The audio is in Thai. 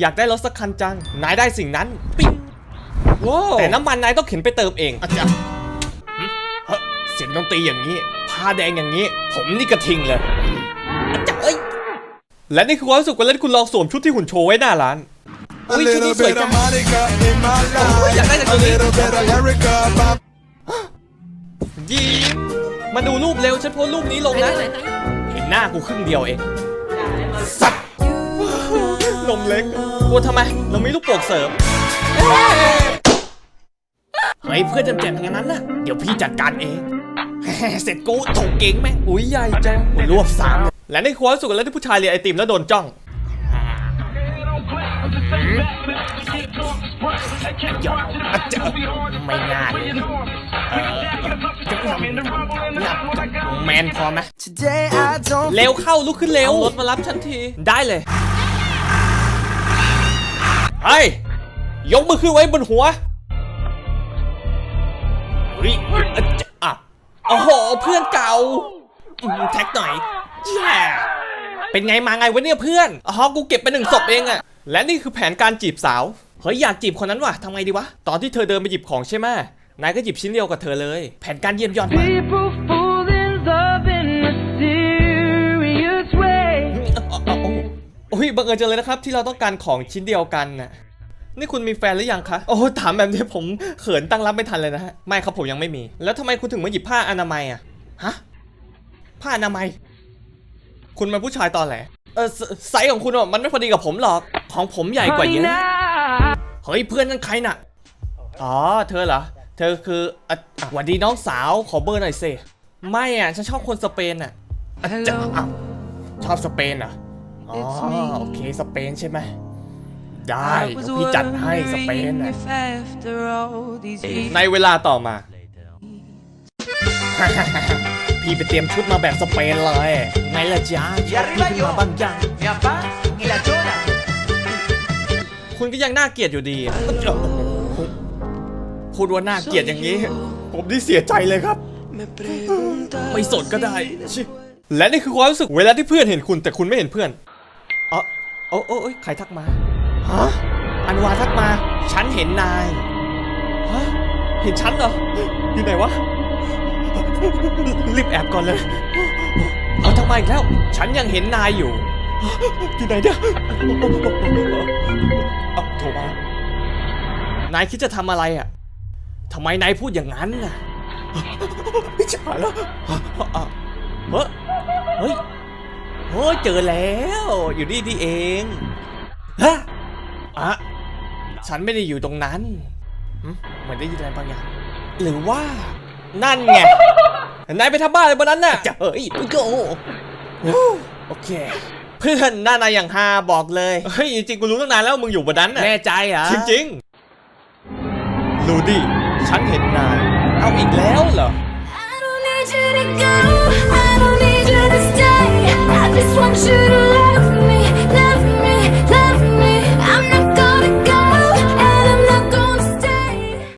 อยากได้รถสักคันจัง นายได้สิ่งนั้น ปิ๊งว้าวแต่น้ำมันนายต้องเข็นไปเติมเองอาจารย์เฮ้ยเสียงดนตรีอย่างนี้ ผ้าแดงอย่างนี้ ผมนี่กระทิงเลยอาจารย์เอ้ย และนี่คือความรู้สึกเวลาที่คุณลองสวมชุดที่หุ่นโชว์ไว้หน้าร้าน A อุ้ยชุด little นี้สวย bit จั of ง Monica in my Oh, yeah, life. that's a A good little bit of Erica by ยิ้มมาดูรูปเร็วฉันโพสต์รูปนี้ลงนะ เห็นหน้ากูครึ่งเดียวเองสัตว์ นมเล็กกลัวทำไม เราไมีลูกโป่งเสริม เฮ้ยเพื่อนจำแจมอย่างนั้นน่ะ เดี๋ยวพี่จัดการเอง เสร็จกูถกเก่งแม่งอุ้ยใหญ่จังรวบสามและในความสึกแล้วที่ผู้ชายเรียนไอติมแล้วโดนจ้องอาจจะไม่ง่ายเออจะทำแมนพอไหมเร็วเข้าลุกขึ้นเร็วรถมารับฉันที ได้เลย ยยกมือขึ้นไว้บนหัวเฮ้ยอะอะโอ้โห เพื่อนเก่าแท็กหน่อยแย่เป็นไงมาไงวะเนี่ยเพื่อนอ๋อกูเก็บไปหนึ่งศพเองอะและนี่คือแผนการจีบสาว เฮ้ยอยากจีบคนนั้นว่ะทำไงดีวะ ตอนที่เธอเดินไปหยิบของใช่ไหมนายก็หยิบชิ้นเดียวกับเธอเลย แผนการเยี่ยมยอดมาก อ้ยบังเอิญจังเลยนะครับ ที่เราต้องการของชิ้นเดียวกันน่ะนี่คุณมีแฟนหรือยังคะ โอ้ถามแบบนี้ผมเขินตั้งรับไม่ทันเลยนะฮะ ไม่ครับผมยังไม่มี แล้วทำไมคุณถึงมาหยิบผ้าอนามัยอะ ฮะ ผ้าอนามัย คุณเป็นผู้ชายตอนแหลเออไซไซส์ของคุณอะมันไม่พอดีกับผมหรอก ของผมใหญ่กว่าเย Honey, อะ now เฮ้ยเพื่อนนั่นใครน่ะ อ๋อเธอเหรอ เธอคืออะอะหวัดดีน้องสาวขอเบอร์หน่อยสิ ไม่อะฉันชอบคนสเปนอะอะจะอ้าวชอบสเปนเห รออ๋อโอเคสเปนใช่ไหมได้ I เดี๋ was ยวพี่จัดให้สเปน wondering น่ะ if after all these years ในเวลาต่อมา พี่ไปเตรียมชุดมาแบบสเปนเลยไงล่ะจ๊ะชอบพี่ขึ้นมาบ้างยัง mi papá y la chona. คุณก็ยังน่าเกลียดอยู่ดีอะพูดว่าน่าเกลียดอย่างนี้ ผมนี่เสียใจเลยครับ Me preguntas ไม่สนก็ได้ชิและนี่คือความรู้สึกเวลาที่เพื่อนเห็นคุณแต่คุณไม่เห็นเพื่อน เออโอ้โอ้โอ้ยใครทักมาฮะอันวาทักมา ฉันเห็นนายฮะเห็นฉันเหรออยู่ไหนวะรีบแอบก่อนเลยเอาทำไมอีกแล้ว ฉันยังเห็นนายอยู่อยู่ไหนเนี่ยเอาโทรมานายคิดจะทำอะไรอะทำไมนายพูดอย่างนั้นน่ะไม่ใช่แล้วเฮ้ย เฮ้ยเฮ้ยเจอแล้ว อยู่นี่นี่เองฮะอะฉันไม่ได้อยู่ตรงนั้นหึเหมือนได้ยินอะไรบางอย่าง หรือว่า นั่นไงนายไปทำบ้าอะไรบนนั้นน่ะจะเฮ้ยปุ๊โกโอเค เพื่อนหน้านายอย่างฮาบอกเลยเฮ้ยจริงๆกูรู้ตั้งนานแล้วมึงอยู่บนนั้นน่ะแน่ใจเหรอจริงๆลูดี้ฉันเห็นนายเอาอีกแล้วเหรอ